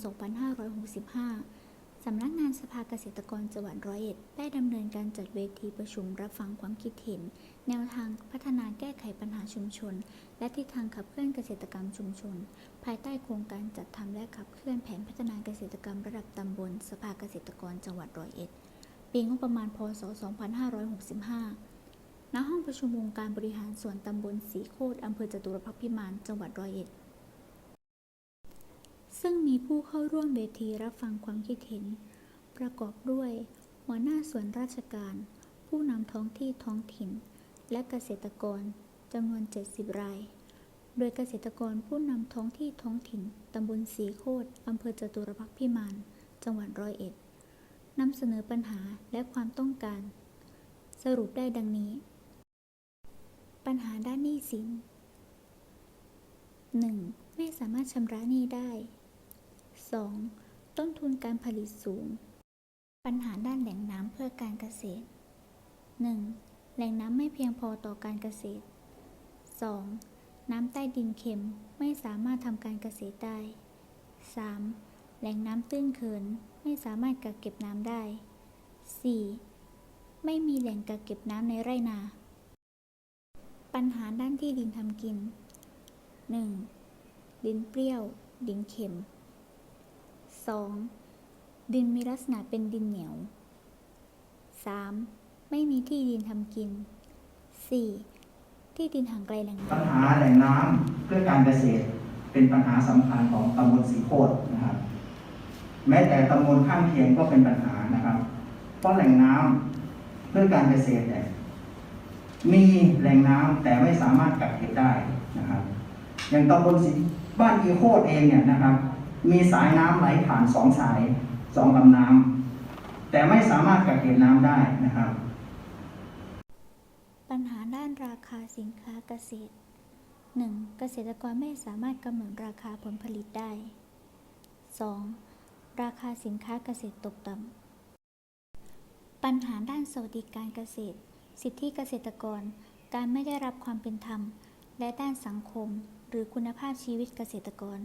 2565 สำนักงานสภาเกษตรกรจังหวัดร้อยเอ็ดได้ดำเนินการจัดเวทีประชุมรับฟังความคิดเห็น แนวทางพัฒนาแก้ไขปัญหาชุมชน และทิศทางขับเคลื่อนเกษตรกรรมชุมชน ภายใต้โครงการจัดทำและขับเคลื่อนแผนพัฒนาเกษตรกรรมระดับตำบล สภาเกษตรกรจังหวัดร้อยเอ็ด ปีงบประมาณพศ 2565ณห้องประชุมองค์การบริหารส่วนตำบลสีโคตอำเภอจตุรพักษ์พิมาน จังหวัดร้อยเอ็ด ซึ่งมีผู้เข้าร่วมเวทีรับฟังความคิดเห็น ประกอบด้วย หัวหน้าส่วนราชการ ผู้นำท้องที่ท้องถิ่น และเกษตรกรจำนวน 70 ราย โดยเกษตรกรผู้นำท้องที่ท้องถิ่นตำบลสีโคตอำเภอจตุรพักษ์พิมาน จังหวัดร้อยเอ็ดนำเสนอปัญหาและความต้องการ สรุปได้ดังนี้ ปัญหาด้านหนี้สิน 1. ไม่สามารถชำระหนี้ได้ 2. ต้นทุนการผลิตสูง ปัญหาด้านแหล่งน้ำเพื่อการเกษตร 1. แหล่งน้ำไม่เพียงพอต่อการเกษตร 2. น้ำใต้ดินเค็มไม่สามารถทำการเกษตรได้ 3. แหล่งน้ำตื้นเขินไม่สามารถกักเก็บน้ำได้ 4. ไม่มีแหล่งกักเก็บน้ำในไร่นา ปัญหาด้านที่ดินทำกิน 1. ดินเปรี้ยว ดินเค็ม 2. ดินมีลักษณะเป็นดินเหนียว 3. ไม่มีที่ดินทำกิน 4. ที่ดินห่างไกลแหล่งน้ำปัญหาแหล่งน้ำเพื่อการเกษตรเป็นปัญหาสำคัญของตำบลสีโคตรนะครับ แม้แต่ตำบลข้างเคียงก็เป็นปัญหานะครับ เพราะแหล่งน้ำเพื่อการเกษตรเนี่ยมีแหล่งน้ำแต่ไม่สามารถกักเก็บได้นะครับ อย่างตำบลสีบ้านอีโคตรเองเนี่ยนะครับ มีสายน้ำไหลผ่านสองสายสองลำน้ำแต่ไม่สามารถกักเก็บน้ำได้นะครับ ปัญหาด้านราคาสินค้าเกษตร 1. เกษตรกรไม่สามารถกำหนดราคาผลผลิตได้ 2. ราคาสินค้าเกษตรตกต่ำปัญหาด้านสวัสดิการเกษตร สิทธิเกษตรกร การไม่ได้รับความเป็นธรรม และด้านสังคม หรือคุณภาพชีวิตเกษตรกร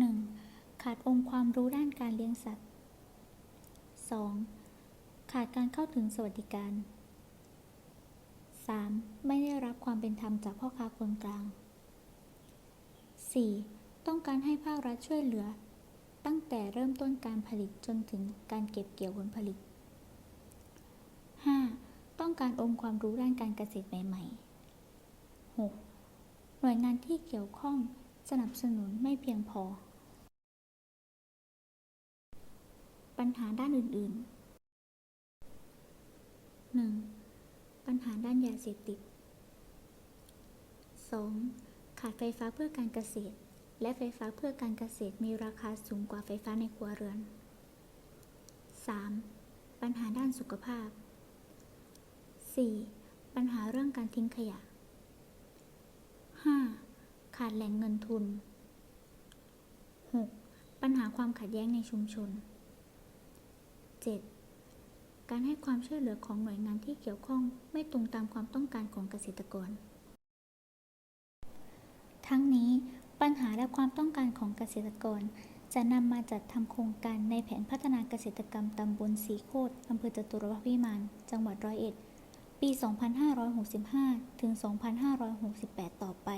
1. ขาดองค์ความรู้ด้านการเลี้ยงสัตว์ 2. ขาดการเข้าถึงสวัสดิการ 3. ไม่ได้รับความเป็นธรรมจากพ่อค้าคนกลาง 4. ต้องการให้ภาครัฐช่วยเหลือ ตั้งแต่เริ่มต้นการผลิตจนถึงการเก็บเกี่ยวผลผลิต 5. ต้องการองค์ความรู้ด้านการเกษตรใหม่ ๆ 6. หน่วยงานที่เกี่ยวข้อง สนับสนุนไม่เพียงพอ ปัญหาด้านอื่น ๆ 1. ปัญหาด้านยาเสพติด 2. ขาดไฟฟ้าเพื่อการเกษตร และไฟฟ้าเพื่อการเกษตรมีราคาสูงกว่าไฟฟ้าในครัวเรือน 3. ปัญหาด้านสุขภาพ 4. ปัญหาเรื่องการทิ้งขยะ 5. ขาดแหล่งเงินทุน 6. ปัญหาความขัดแย้งในชุมชน 7. การให้ความช่วยเหลือของหน่วยงานที่เกี่ยวข้องไม่ตรงตามความต้องการของเกษตรกร ทั้งนี้ปัญหาและความต้องการของเกษตรกร จะนำมาจัดทำโครงการในแผนพัฒนาเกษตรกรรมตำบลสีโคตรอำเภอจตุรพัทพิมาน จังหวัดร้อยเอ็ด ปี 2565 ถึง 2568 ต่อไป